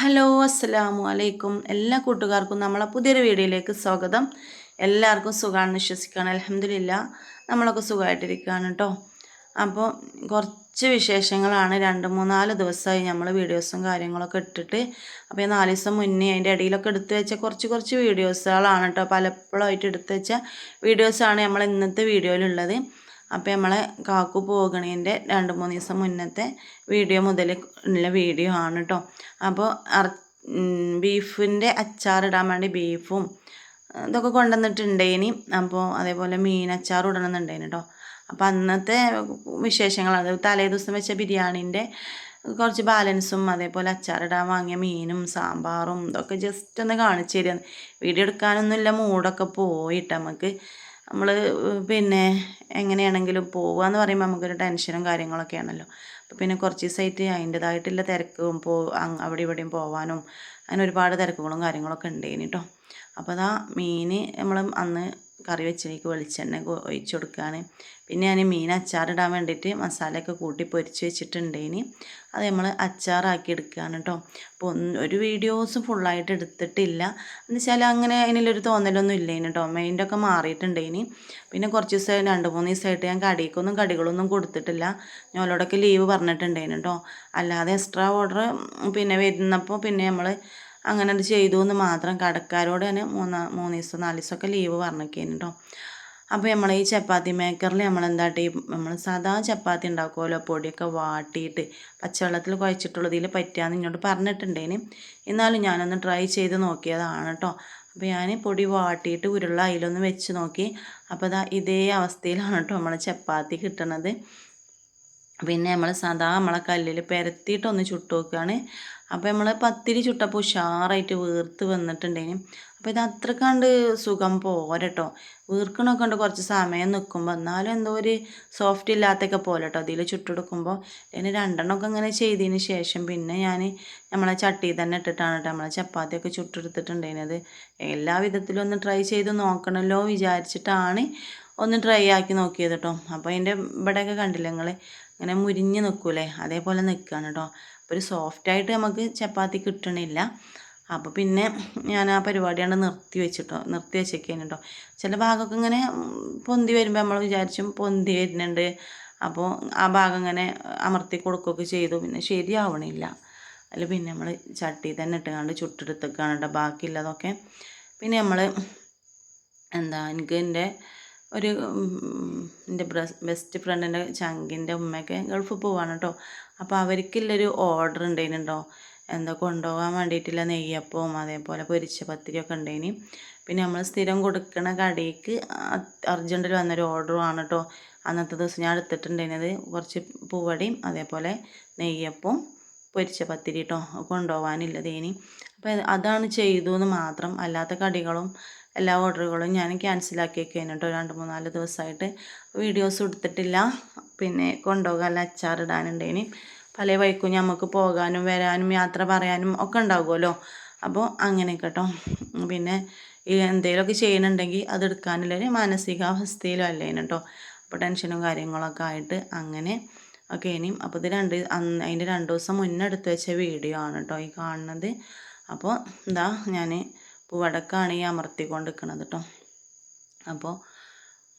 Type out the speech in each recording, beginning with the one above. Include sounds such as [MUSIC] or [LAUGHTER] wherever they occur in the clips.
Hello അസ്സലാമു അലൈക്കും. എല്ലാ കൂട്ടുകാർക്കും നമ്മളെ പുതിയൊരു വീഡിയോയിലേക്ക് സ്വാഗതം. എല്ലാവർക്കും സുഖമാണെന്ന് വിശ്വസിക്കുകയാണ്. അലഹമില്ല നമ്മളൊക്കെ സുഖമായിട്ടിരിക്കുകയാണ് കേട്ടോ അപ്പോൾ കുറച്ച് വിശേഷങ്ങളാണ്. രണ്ട് മൂന്നാൽ ദിവസമായി നമ്മൾ വീഡിയോസും കാര്യങ്ങളൊക്കെ ഇട്ടിട്ട്. അപ്പോൾ ഈ നാല് ദിവസം മുന്നേ അതിന്റെ ഇടയിലൊക്കെ എടുത്ത് വെച്ച കുറച്ച് കുറച്ച് വീഡിയോസുകളാണ് കേട്ടോ പലപ്പോഴായിട്ട് എടുത്ത് വെച്ച വീഡിയോസാണ് നമ്മൾ ഇന്നത്തെ വീഡിയോയിലുള്ളത്. അപ്പോൾ നമ്മളെ കാക്കു പോകണേന്റെ രണ്ട് മൂന്ന് ദിവസം മുന്നത്തെ വീഡിയോ മുതൽ ഉള്ള വീഡിയോ ആണ് കേട്ടോ അപ്പോൾ ബീഫിന്റെ അച്ചാറിടാൻ വേണ്ടി ബീഫും ഇതൊക്കെ കൊണ്ടുവന്നിട്ടുണ്ടേനി. അപ്പോൾ അതേപോലെ മീൻ അച്ചാർ ഇടണമെന്നുണ്ടേനി കേട്ടോ അപ്പോൾ അന്നത്തെ വിശേഷങ്ങൾ അത് തലേ ദിവസം വെച്ച ബിരിയാണീന്റെ കുറച്ച് ബാലൻസും അതേപോലെ അച്ചാറിടാൻ വാങ്ങിയ മീനും സാമ്പാറും ഇതൊക്കെ ജസ്റ്റ് ഒന്ന് കാണിച്ചു തരിക വീഡിയോ എടുക്കാനൊന്നുമില്ല മൂടൊക്കെ പോയിട്ട് നമുക്ക് നമ്മൾ പിന്നെ എങ്ങനെയാണെങ്കിലും പോവുക എന്ന് പറയുമ്പോൾ നമുക്കൊരു ടെൻഷനും കാര്യങ്ങളൊക്കെയാണല്ലോ. അപ്പോൾ പിന്നെ കുറച്ച് ദിവസമായിട്ട് അതിന്റെതായിട്ടുള്ള തിരക്കും പോ അവിടെ ഇവിടെയും പോവാനും അങ്ങനെ ഒരുപാട് തിരക്കുകളും കാര്യങ്ങളൊക്കെ ഉണ്ടായിന് കേട്ടോ അപ്പോൾ അതാ മീൻ നമ്മൾ അന്ന് കറി വെച്ചതിലേക്ക് വെളിച്ചെണ്ണ ഒഴിച്ച് കൊടുക്കുകയാണ് പിന്നെ ഞാൻ മീൻ അച്ചാറിടാൻ വേണ്ടിയിട്ട് മസാലയൊക്കെ കൂട്ടി പൊരിച്ച് വെച്ചിട്ടുണ്ടേനി അത് നമ്മൾ അച്ചാറാക്കി എടുക്കുകയാണ് കേട്ടോ അപ്പോൾ ഒരു വീഡിയോസ് ഫുള്ളായിട്ട് എടുത്തിട്ടില്ല. എന്ന് വെച്ചാൽ അങ്ങനെ അതിനൊരു തോന്നലൊന്നും ഇല്ലേനി കേട്ടോ മൈൻഡൊക്കെ ഒക്കെ പിന്നെ കുറച്ച് ദിവസം രണ്ട് മൂന്ന് ദിവസമായിട്ട് ഞാൻ കടിക്കൊന്നും കടികളൊന്നും കൊടുത്തിട്ടില്ല. ഞങ്ങളോടൊക്കെ ലീവ് പറഞ്ഞിട്ടുണ്ടേനി കേട്ടോ അല്ലാതെ എക്സ്ട്രാ ഓർഡർ പിന്നെ വരുന്നപ്പോൾ പിന്നെ നമ്മൾ അങ്ങനെ അത് ചെയ്തു എന്ന് മാത്രം കടക്കാരോട് തന്നെ മൂന്ന് മൂന്ന് ദിവസം നാല് ദിവസമൊക്കെ ലീവ് പറഞ്ഞേക്കേന് കേട്ടോ അപ്പോൾ നമ്മൾ ഈ ചപ്പാത്തി മേക്കറിൽ നമ്മൾ എന്താട്ടി നമ്മൾ സാധാ ചപ്പാത്തി ഉണ്ടാക്കുമല്ലോ പൊടിയൊക്കെ വാട്ടിയിട്ട് പച്ചവെള്ളത്തിൽ കുഴച്ചിട്ടുള്ളതിൽ പറ്റുകയെന്ന് ഇങ്ങോട്ട് പറഞ്ഞിട്ടുണ്ടേന്. എന്നാലും ഞാനൊന്ന് ട്രൈ ചെയ്ത് നോക്കിയതാണ് കേട്ടോ അപ്പോൾ ഞാൻ പൊടി വാട്ടിയിട്ട് ഉരുള അതിലൊന്ന് വെച്ച് നോക്കി. അപ്പോൾ ഇതേ അവസ്ഥയിലാണ് കേട്ടോ നമ്മൾ ചപ്പാത്തി കിട്ടണത്. പിന്നെ നമ്മൾ സാധാ നമ്മളെ കല്ലിൽ പെരത്തിയിട്ടൊന്ന് ചുട്ട് നോക്കുകയാണ് അപ്പോൾ നമ്മൾ പത്തിരി ചുട്ടപ്പോൾ ഉഷാറായിട്ട് വീർത്ത് വന്നിട്ടുണ്ടേനും അപ്പോൾ ഇത് അത്ര കണ്ട് സുഖം പോരട്ടോ. വീർക്കണൊക്കെ ഉണ്ട് കുറച്ച് സമയം നിൽക്കുമ്പോൾ എന്നാലും എന്തോ ഒരു സോഫ്റ്റ് ഇല്ലാത്തൊക്കെ പോലെ കേട്ടോ അതിൽ ചുട്ടെടുക്കുമ്പോൾ അതിന് രണ്ടെണ്ണമൊക്കെ ഇങ്ങനെ ചെയ്തതിന് ശേഷം പിന്നെ ഞാൻ നമ്മളെ ചട്ടി തന്നെ ഇട്ടിട്ടാണ് കേട്ടോ നമ്മളെ ചപ്പാത്തിയൊക്കെ ചുട്ടെടുത്തിട്ടുണ്ടായിരുന്നത് എല്ലാ വിധത്തിലും ഒന്ന് ട്രൈ ചെയ്ത് നോക്കണമല്ലോ വിചാരിച്ചിട്ടാണ് ഒന്ന് ട്രൈ ആക്കി നോക്കിയത് കേട്ടോ അപ്പോൾ അതിന്റെ ഇവിടെയൊക്കെ കണ്ടില്ല നിങ്ങൾ ഇങ്ങനെ മുരിഞ്ഞ് നിൽക്കൂലേ അതേപോലെ നിൽക്കുകയാണ് കേട്ടോ അപ്പോൾ ഒരു സോഫ്റ്റായിട്ട് നമുക്ക് ചപ്പാത്തി കിട്ടണില്ല. അപ്പോൾ പിന്നെ ഞാൻ ആ പരിപാടിയാണ് നിർത്തി വെച്ചിട്ടോ നിർത്തി വെച്ചേക്കാണ് കേട്ടോ ചില ഭാഗമൊക്കെ ഇങ്ങനെ പൊന്തി വരുമ്പോൾ നമ്മൾ വിചാരിച്ചും പൊന്തി വരുന്നുണ്ട്. അപ്പോൾ ആ ഭാഗം ഇങ്ങനെ അമർത്തി കൊടുക്കുകയൊക്കെ ചെയ്തു. പിന്നെ ശരിയാവണില്ല. അല്ല പിന്നെ നമ്മൾ ചട്ടി തന്നെ ഇട്ടുകൊണ്ട് ചുട്ടെടുത്തേക്കാണ് കേട്ടോ ബാക്കിയുള്ളതൊക്കെ പിന്നെ നമ്മൾ എന്താ എനിക്ക് എന്റെ ഒരു എന്റെ ബെസ്റ്റ് ഫ്രണ്ടിന്റെ ചങ്കിന്റെ ഉമ്മയൊക്കെ ഗൾഫിൽ പോവാണ് കേട്ടോ അപ്പോൾ അവർക്കുള്ളൊരു ഓർഡർ ഉണ്ടായിരുന്നുണ്ടോ എന്താ കൊണ്ടുപോകാൻ വേണ്ടിയിട്ടില്ല നെയ്യപ്പവും അതേപോലെ പൊരിച്ച പത്തിരിയൊക്കെ ഉണ്ടായിന് പിന്നെ നമ്മൾ സ്ഥിരം കൊടുക്കുന്ന കടയ്ക്ക് അർജന്റിൽ വന്നൊരു ഓർഡറുമാണ് കേട്ടോ അന്നത്തെ ദിവസം ഞാൻ എടുത്തിട്ടുണ്ടായിരുന്നത് കുറച്ച് പൂവടയും അതേപോലെ നെയ്യപ്പവും പൊരിച്ച പത്തിരി കേട്ടോ കൊണ്ടുപോകാനില്ലതേനി അപ്പോൾ അതാണ് ചെയ്തു എന്ന് മാത്രം അല്ലാത്ത കടികളും എല്ലാ ഓർഡറുകളും ഞാൻ ക്യാൻസലാക്കി വെക്കുകയാണ് കേട്ടോ. രണ്ട് മൂന്നാൽ ദിവസമായിട്ട് വീഡിയോസ് എടുത്തിട്ടില്ല. പിന്നെ കൊണ്ടുപോകാൻ അച്ചാറിടാനുണ്ടേനി പല വഴിക്കും നമുക്ക് പോകാനും വരാനും യാത്ര പറയാനും ഒക്കെ ഉണ്ടാകുമല്ലോ അപ്പോൾ അങ്ങനെ കേട്ടോ. പിന്നെ എന്തെങ്കിലുമൊക്കെ ചെയ്യുന്നുണ്ടെങ്കിൽ അതെടുക്കാനുള്ളൊരു മാനസികാവസ്ഥയിലും അല്ലേനും കേട്ടോ. അപ്പോൾ ടെൻഷനും കാര്യങ്ങളൊക്കെ ആയിട്ട് അങ്ങനെ ഒക്കെ ഇനിയും അപ്പോൾ ഇത് രണ്ട് അതിന്റെ രണ്ട് ദിവസം മുന്നേ എടുത്ത് വെച്ച വീഡിയോ ആണ് കേട്ടോ ഈ കാണുന്നത്. അപ്പോൾ ഇതാ ഞാൻ പൂവടക്കാണ് ഈ അമർത്തിക്കൊണ്ട് നിൽക്കുന്നത് കേട്ടോ അപ്പോൾ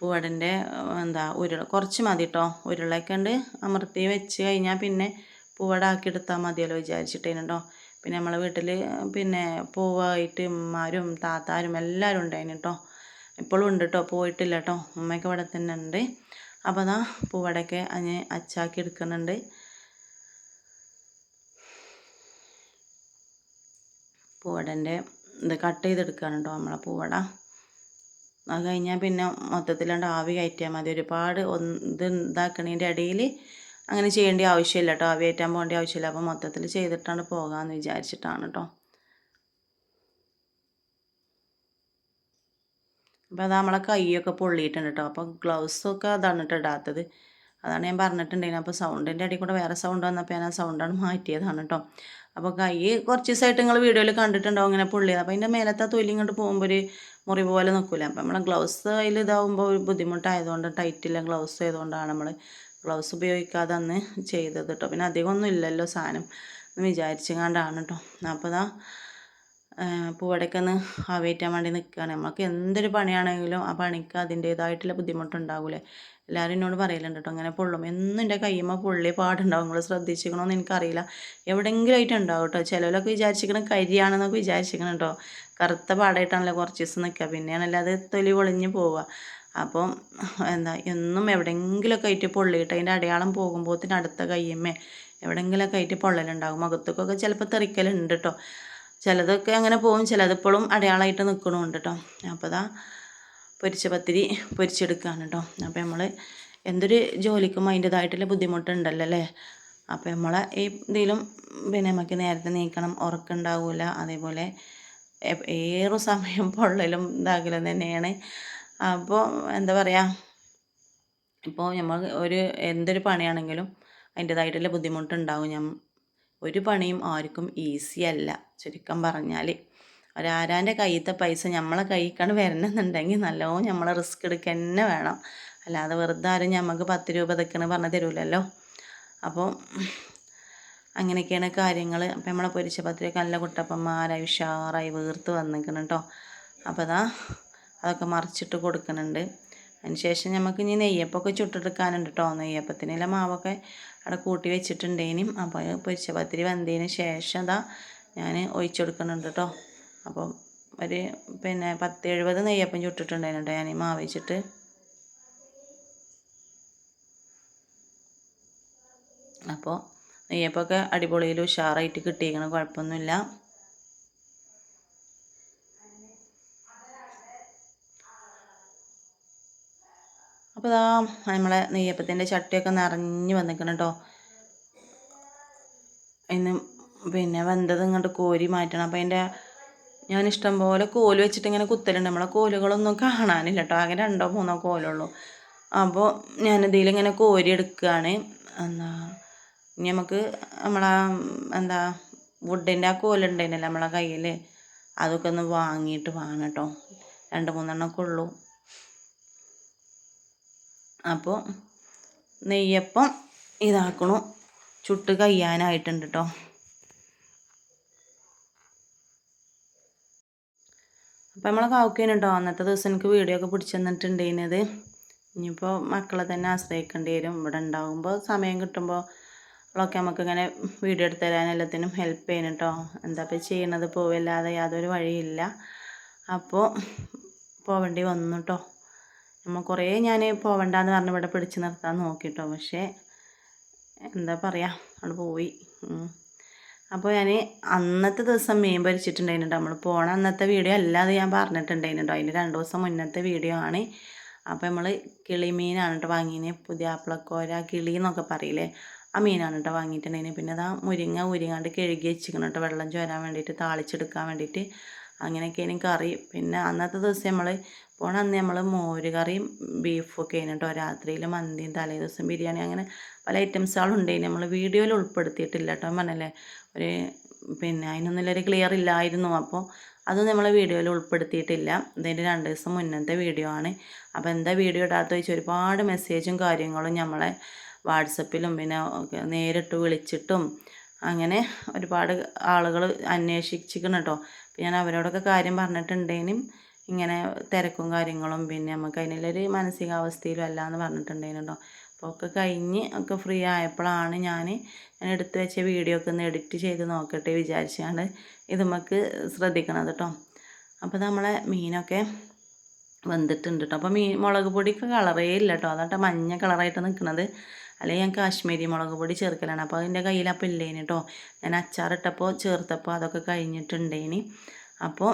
പൂവടന്റെ എന്താ ഉരുള കുറച്ച് മതി കേട്ടോ ഉരുളയൊക്കെ ഉണ്ട് അമർത്തി വെച്ച് കഴിഞ്ഞാൽ പിന്നെ പൂവടാക്കി എടുത്താൽ മതിയല്ലോ വിചാരിച്ചിട്ടേനുണ്ടോ പിന്നെ നമ്മളെ വീട്ടിൽ പിന്നെ പൂവായിട്ട് ഉമ്മാരും താത്താരും എല്ലാവരും ഉണ്ടായിന് കേട്ടോ ഇപ്പോഴും ഉണ്ട് കേട്ടോ പോയിട്ടില്ല കേട്ടോ ഉമ്മയൊക്കെ ഇവിടെ തന്നെ ഉണ്ട് അപ്പോൾ അതാ പൂവടയൊക്കെ അതിന് അച്ചാക്കി എടുക്കുന്നുണ്ട് പൂവടന്റെ ഇത് കട്ട് ചെയ്തെടുക്കുകയാണ് കേട്ടോ നമ്മളെ പൂവട. അത് കഴിഞ്ഞാൽ പിന്നെ മൊത്തത്തിലാണ്ട് ആവി കയറ്റിയാൽ മതി. ഒരുപാട് ഒന്ന് ഇത് ഇതാക്കണതിന്റെ ഇടയിൽ അങ്ങനെ ചെയ്യേണ്ട ആവശ്യമില്ല കേട്ടോ. ആവി കയറ്റാൻ പോകേണ്ട ആവശ്യമില്ല അപ്പോൾ മൊത്തത്തിൽ ചെയ്തിട്ടാണ് പോകാമെന്ന് വിചാരിച്ചിട്ടാണ് കേട്ടോ. അപ്പോൾ അത് നമ്മളെ കൈയൊക്കെ പൊള്ളിയിട്ടുണ്ട് കേട്ടോ. അപ്പോൾ ഗ്ലൗസൊക്കെ അതാണ് കേട്ടോ ഇടാത്തത്. അതാണ് ഞാൻ പറഞ്ഞിട്ടുണ്ടായിരുന്നു. അപ്പോൾ സൗണ്ടിന്റെ ഇടയിൽ കൂടെ വേറെ സൗണ്ട് വന്നപ്പോൾ ഞാൻ ആ സൗണ്ടാണ് മാറ്റിയതാണ് കേട്ടോ. അപ്പോൾ കൈ കുറച്ച് ദിവസമായിട്ട് നിങ്ങൾ വീഡിയോയിൽ കണ്ടിട്ടുണ്ടാവും ഇങ്ങനെ പുള്ളി അപ്പോൾ അതിന്റെ മേലത്തെ തൊലി ഇങ്ങോട്ട് പോകുമ്പോൾ ഒരു മുറി പോലെ നിൽക്കില്ല അപ്പോൾ നമ്മൾ ഗ്ലൗസ് അതിൽ ഇതാവുമ്പോൾ ഒരു ബുദ്ധിമുട്ടായതുകൊണ്ട് ടൈറ്റില്ല ഗ്ലൗസ് ആയതുകൊണ്ടാണ് നമ്മൾ ഗ്ലൗസ് ഉപയോഗിക്കാതെ അന്ന് ചെയ്തത് കേട്ടോ പിന്നെ അധികമൊന്നും ഇല്ലല്ലോ സാധനം. എന്ന് വിചാരിച്ചു കേട്ടോ അപ്പോൾ ഇതാ പൂവടയ്ക്ക് ഒന്ന് ആവേറ്റാൻ വേണ്ടി നിൽക്കുകയാണ് നമുക്ക് എന്തൊരു പണിയാണെങ്കിലും ആ പണിക്ക് അതിന്റേതായിട്ടുള്ള ബുദ്ധിമുട്ടുണ്ടാവില്ലേ എല്ലാവരും എന്നോട് പറയലുണ്ട് കേട്ടോ അങ്ങനെ പൊള്ളും. എന്നും എന്റെ കയ്യുമ്പോൾ പൊള്ളി പാടുണ്ടാവും. നിങ്ങൾ ശ്രദ്ധിച്ചിക്കണമെന്ന് എനിക്കറിയില്ല. എവിടെയെങ്കിലും ആയിട്ട് ഉണ്ടാവും കേട്ടോ ചിലവരൊക്കെ വിചാരിച്ചിരിക്കണം കരിയാണെന്നൊക്കെ വിചാരിച്ചിരിക്കണം കേട്ടോ കറുത്ത പാടായിട്ടാണല്ലോ കുറച്ച് ദിവസം നിൽക്കുക പിന്നെയാണല്ലോ അത് തൊലി പൊളിഞ്ഞ് പോവുക. അപ്പം എന്താ എന്നും എവിടെയെങ്കിലുമൊക്കെ ആയിട്ട് പൊള്ളിയിട്ട് അതിന്റെ അടയാളം പോകുമ്പോഴത്തേന് അടുത്ത കയ്യമ്മേ എവിടെയെങ്കിലുമൊക്കെ ആയിട്ട് പൊള്ളലുണ്ടാകും മുഖത്തൊക്കെ ചിലപ്പോൾ തെറിക്കലുണ്ട് കേട്ടോ ചിലതൊക്കെ അങ്ങനെ പോകും ചിലതിപ്പോഴും അടയാളമായിട്ട് നിൽക്കണമുണ്ട് കേട്ടോ അപ്പോൾ അതാ പൊരിച്ച പത്തിരി പൊരിച്ചെടുക്കുകയാണ് കേട്ടോ അപ്പോൾ നമ്മൾ എന്തൊരു ജോലിക്കും അതിന്റെതായിട്ടുള്ള ബുദ്ധിമുട്ടുണ്ടല്ലോ അല്ലേ? അപ്പോൾ നമ്മളെ ഈ ഇതിലും പിന്നെ നമുക്ക് നേരത്തെ നീക്കണം ഉറക്കുണ്ടാവില്ല അതേപോലെ ഏറെ സമയം [LAUGHS] പൊള്ളലും ഇതാകലും തന്നെയാണ്. അപ്പോൾ എന്താ പറയുക ഇപ്പോൾ നമ്മൾ ഒരു എന്തൊരു പണിയാണെങ്കിലും അതിന്റെതായിട്ടുള്ള ബുദ്ധിമുട്ടുണ്ടാവും. ഞാൻ ഒരു പണിയും ആർക്കും ഈസി അല്ല ചുരുക്കം പറഞ്ഞാൽ ഒരാരാന്റെ കയ്യത്തെ പൈസ നമ്മളെ കൈക്കാണ് വരണമെന്നുണ്ടെങ്കിൽ നല്ലോണം നമ്മൾ റിസ്ക് എടുക്കുക തന്നെ വേണം. അല്ലാതെ വെറുതെ ആരും നമുക്ക് പത്ത് രൂപ ഇതൊക്കെയാണ് പറഞ്ഞ് തരൂലല്ലോ. അപ്പോൾ അങ്ങനെയൊക്കെയാണ് കാര്യങ്ങൾ അപ്പം നമ്മളെ പൊരിച്ച പത്തിരിയൊക്കെ നല്ല കുട്ടപ്പന്മാരായി ഉഷാറായി വീർത്ത് വന്നിരിക്കണം കേട്ടോ അപ്പോൾ അതാ അതൊക്കെ മറിച്ചിട്ട് കൊടുക്കുന്നുണ്ട് അതിന് ശേഷം നമുക്ക് ഇനി നെയ്യപ്പമൊക്കെ ചുട്ടെടുക്കാനുണ്ട് കേട്ടോ നെയ്യപ്പത്തിനുള്ള മാവൊക്കെ അവിടെ കൂട്ടി വെച്ചിട്ടുണ്ടേനും അപ്പോൾ പൊരിച്ച പത്തിരി വന്നതിന് ശേഷം അതാ ഞാൻ ഒഴിച്ചെടുക്കുന്നുണ്ട് കേട്ടോ അപ്പം ഒരു പിന്നെ പത്ത് എഴുപത് നെയ്യപ്പം ചുട്ടിട്ടുണ്ടായിരുന്നു ഞാൻ മാവ് വെച്ചിട്ട്. അപ്പോൾ നെയ്യപ്പമൊക്കെ അടിപൊളിയിൽ ഉഷാറായിട്ട് കിട്ടിയിരിക്കണം കുഴപ്പമൊന്നുമില്ല. അപ്പോൾ ഇതാ നമ്മളെ നെയ്യപ്പത്തിന്റെ ചട്ടിയൊക്കെ നിറഞ്ഞ് വന്നിരിക്കണം കേട്ടോ ഇന്ന് പിന്നെ വെന്തത് ഇങ്ങോട്ട് കോരി മാറ്റണം. അപ്പോൾ അതിന്റെ ഞാൻ ഇഷ്ടം പോലെ കോൽ വെച്ചിട്ട് ഇങ്ങനെ കുത്തലുണ്ട്. നമ്മളെ കോലുകളൊന്നും കാണാനില്ല കേട്ടോ ആകെ രണ്ടോ മൂന്നോ കോലുള്ളൂ അപ്പോൾ ഞാനിതിലിങ്ങനെ കോരി എടുക്കുകയാണ് എന്താ ഇനി നമുക്ക് നമ്മളെ എന്താ വുഡിന്റെ ആ കോലുണ്ടായിരുന്നല്ലോ നമ്മളെ കയ്യിൽ അതൊക്കെ ഒന്ന് വാങ്ങിയിട്ട് വേണം കേട്ടോ രണ്ട് മൂന്നെണ്ണമൊക്കെ ഉള്ളൂ. അപ്പോൾ നെയ്യപ്പം ഇതാക്കണു. ചുട്ട് കയ്യാനായിട്ടുണ്ട് കേട്ടോ അപ്പം നമ്മളെ കാവുക്കേന് കേട്ടോ അന്നത്തെ ദിവസം എനിക്ക് വീഡിയോ ഒക്കെ പിടിച്ചു തന്നിട്ടുണ്ടായിരുന്നത് ഇനിയിപ്പോൾ മക്കളെ തന്നെ ആശ്രയിക്കേണ്ടി വരും. ഇവിടെ ഉണ്ടാകുമ്പോൾ സമയം കിട്ടുമ്പോൾ ഒക്കെ നമുക്ക് ഇങ്ങനെ വീഡിയോ എടുത്ത് തരാൻ എല്ലാത്തിനും ഹെൽപ്പ് ചെയ്യണം കേട്ടോ എന്താ ഇപ്പോൾ ചെയ്യണത് പോവില്ലാതെ യാതൊരു വഴിയില്ല. അപ്പോൾ പോവേണ്ടി വന്നു കേട്ടോ നമ്മൾ കുറേ ഞാൻ പോവണ്ടെന്ന് പറഞ്ഞ് ഇവിടെ പിടിച്ച് നിർത്താൻ നോക്കിട്ടോ. പക്ഷേ എന്താ പറയുക അവിടെ പോയി. അപ്പോൾ ഞാൻ അന്നത്തെ ദിവസം മീൻ പൊരിച്ചിട്ടുണ്ടായിരുന്നു നമ്മൾ പോണ അന്നത്തെ വീഡിയോ അല്ലാതെ ഞാൻ പറഞ്ഞിട്ടുണ്ടായിരുന്നു അതിന്റെ രണ്ട് ദിവസം മുന്നത്തെ വീഡിയോ ആണ്. അപ്പോൾ നമ്മൾ കിളിമീനാണ് കേട്ടോ വാങ്ങിയത് പുതിയ ആപ്പിളക്കോര കിളി എന്നൊക്കെ പറയില്ലേ ആ മീനാണ് കേട്ടോ വാങ്ങിയിട്ടുണ്ടായിരുന്നു പിന്നെ അതാ മുരിങ്ങ ഉരിങ്ങാണ്ട് കഴുകി വെച്ചിരിക്കണം കേട്ടോ വെള്ളം ചോരാൻ വേണ്ടിയിട്ട് താളിച്ചെടുക്കാൻ വേണ്ടിയിട്ട്. അങ്ങനെയൊക്കെയാണ് കറി. പിന്നെ അന്നത്തെ ദിവസം നമ്മൾ പോണ അന്ന് നമ്മൾ മോര് കറിയും ബീഫൊക്കെ ആയിരുന്നു കേട്ടോ. രാത്രിയിൽ മന്തിയും തലേ ദിവസം ബിരിയാണി അങ്ങനെ പല ഐറ്റംസുകളും ഉണ്ടായിരുന്നു. നമ്മൾ വീഡിയോയിൽ ഉൾപ്പെടുത്തിയിട്ടില്ല കേട്ടോ. പറഞ്ഞല്ലേ ഒരു പിന്നെ അതിനൊന്നുമില്ലൊരു ക്ലിയർ ഇല്ലായിരുന്നു. അപ്പോൾ അത് നമ്മൾ വീഡിയോയിൽ ഉൾപ്പെടുത്തിയിട്ടില്ല. ഇതിന്റെ രണ്ട് ദിവസം മുന്നത്തെ വീഡിയോ ആണ്. അപ്പോൾ എന്താ വീഡിയോ ഇടാത്ത വെച്ചാൽ ഒരുപാട് മെസ്സേജും കാര്യങ്ങളും നമ്മളെ വാട്സപ്പിലും പിന്നെ നേരിട്ട് വിളിച്ചിട്ടും അങ്ങനെ ഒരുപാട് ആളുകൾ അന്വേഷിച്ചിരിക്കണം കേട്ടോ. ഞാൻ അവരോടൊക്കെ കാര്യം പറഞ്ഞിട്ടുണ്ടേനും. ഇങ്ങനെ തിരക്കും കാര്യങ്ങളും പിന്നെ നമുക്ക് അതിനുള്ളൊരു മാനസികാവസ്ഥയിലും അല്ല എന്ന് പറഞ്ഞിട്ടുണ്ടായിരുന്നു കേട്ടോ അപ്പോൾ ഒക്കെ കഴിഞ്ഞ് ഒക്കെ ഫ്രീ ആയപ്പോഴാണ് ഞാൻ ഞാൻ എടുത്തു വെച്ച വീഡിയോ ഒക്കെ ഒന്ന് എഡിറ്റ് ചെയ്ത് നോക്കട്ടെ വിചാരിച്ചാണ് ഇത് നമുക്ക് ശ്രദ്ധിക്കണത് കേട്ടോ അപ്പോൾ നമ്മളെ മീനൊക്കെ വെന്തിട്ടുണ്ട് കേട്ടോ അപ്പോൾ മീൻ മുളക് പൊടിക്ക് കളറേ ഇല്ല കേട്ടോ അതാട്ടോ മഞ്ഞ കളറായിട്ട് നിൽക്കുന്നത് അല്ലെങ്കിൽ ഞാൻ കാശ്മീരി മുളക് പൊടി ചേർക്കലാണ്. അപ്പോൾ അതിന്റെ കയ്യിൽ അപ്പോൾ ഇല്ലേനി കേട്ടോ ഞാൻ അച്ചാറിട്ടപ്പോൾ ചേർത്തപ്പോൾ അതൊക്കെ കഴിഞ്ഞിട്ടുണ്ടേനി. അപ്പോൾ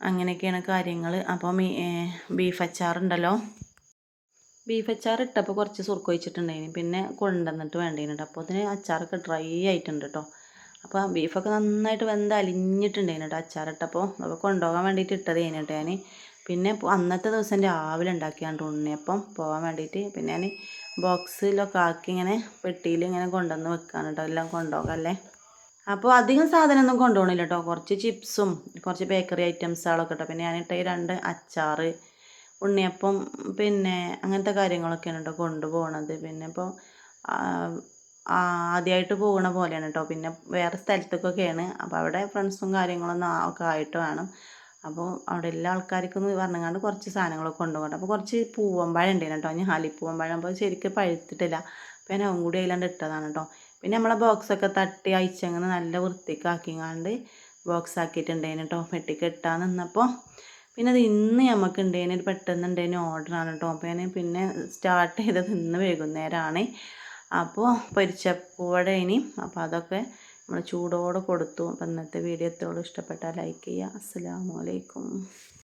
അങ്ങനെയൊക്കെയാണ് കാര്യങ്ങൾ അപ്പോൾ മീ ബീഫ് അച്ചാറുണ്ടല്ലോ. ബീഫ് അച്ചാർ ഇട്ടപ്പോൾ കുറച്ച് സുർക്ക് ഒഴിച്ചിട്ടുണ്ടായിന് പിന്നെ കൊണ്ടുവന്നിട്ട് വേണ്ടേനുണ്ട് അപ്പോൾ അതിന് അച്ചാറൊക്കെ ഡ്രൈ ആയിട്ടുണ്ട് കേട്ടോ അപ്പോൾ ബീഫൊക്കെ നന്നായിട്ട് വെന്ത് അലിഞ്ഞിട്ടുണ്ടായിന് കേട്ടോ അച്ചാറിട്ടപ്പോൾ അപ്പോൾ കൊണ്ടുപോകാൻ വേണ്ടിയിട്ട് ഇട്ടത് കഴിഞ്ഞിട്ട് ഞാൻ പിന്നെ അന്നത്തെ ദിവസം രാവിലെ ഉണ്ടാക്കിയാണ്ട് ഉണ്ണിയപ്പം പോകാൻ വേണ്ടിയിട്ട് പിന്നെ ഞാൻ ബോക്സിലൊക്കെ ആക്കി ഇങ്ങനെ പെട്ടിയിൽ ഇങ്ങനെ കൊണ്ടുവന്ന് വെക്കാൻ കേട്ടോ എല്ലാം കൊണ്ടുപോകാം അപ്പോൾ അധികം സാധനമൊന്നും കൊണ്ടുപോകണില്ല കേട്ടോ കുറച്ച് ചിപ്സും കുറച്ച് ബേക്കറി ഐറ്റംസുകളൊക്കെ കേട്ടോ പിന്നെ ഞാനിട്ട ഈ രണ്ട് അച്ചാർ ഉണ്ണിയപ്പം പിന്നെ അങ്ങനത്തെ കാര്യങ്ങളൊക്കെയാണ് കേട്ടോ കൊണ്ടുപോകണത്. പിന്നെ ഇപ്പോൾ ആദ്യമായിട്ട് പോകുന്ന പോലെയാണ് കേട്ടോ പിന്നെ വേറെ സ്ഥലത്തേക്കൊക്കെയാണ്. അപ്പോൾ അവിടെ ഫ്രണ്ട്സും കാര്യങ്ങളൊന്നും ഒക്കെ ആയിട്ട് വേണം. അപ്പോൾ അവിടെ എല്ലാ ആൾക്കാർക്കും എന്ന് പറഞ്ഞങ്ങാണ്ട് കുറച്ച് സാധനങ്ങളൊക്കെ കൊണ്ടുപോകട്ടെ അപ്പോൾ കുറച്ച് പൂവമ്പഴം ഉണ്ടായിരുന്നു കേട്ടോ. ഞാൻ ഹാലിപ്പൂവമ്പഴം അപ്പോൾ ശരിക്കും പഴുത്തിട്ടില്ല. അപ്പോൾ ഞാൻ അവൻ കൂടി അതിലാണ്ട് ഇട്ടതാണ് കേട്ടോ. പിന്നെ നമ്മളെ ബോക്സൊക്കെ തട്ടി അയച്ചങ്ങനെ നല്ല വൃത്തിക്കാക്കിങ്ങാണ്ട് ബോക്സ് ആക്കിയിട്ടുണ്ടായിരുന്നു കേട്ടോ. പെട്ടിക്ക് ഇട്ടാൻ നിന്നപ്പോൾ പിന്നെ അത് ഇന്ന് നമുക്ക് ഉണ്ടായിരുന്നു പെട്ടെന്ന് ഉണ്ടായിരുന്നു ഓർഡറാണ് കേട്ടോ. അപ്പോൾ ഞാൻ പിന്നെ സ്റ്റാർട്ട് ചെയ്തത് ഇന്ന് വൈകുന്നേരമാണ് അപ്പോൾ പൊരിച്ചപ്പൂടെ പൂവട ഇനി അപ്പോൾ അതൊക്കെ നമ്മൾ ചൂടോടെ കൊടുത്തു. അപ്പം ഇന്നത്തെ വീഡിയോ എത്തോളം ഇഷ്ടപ്പെട്ടാൽ ലൈക്ക് ചെയ്യുക. അസ്സാം വലൈക്കും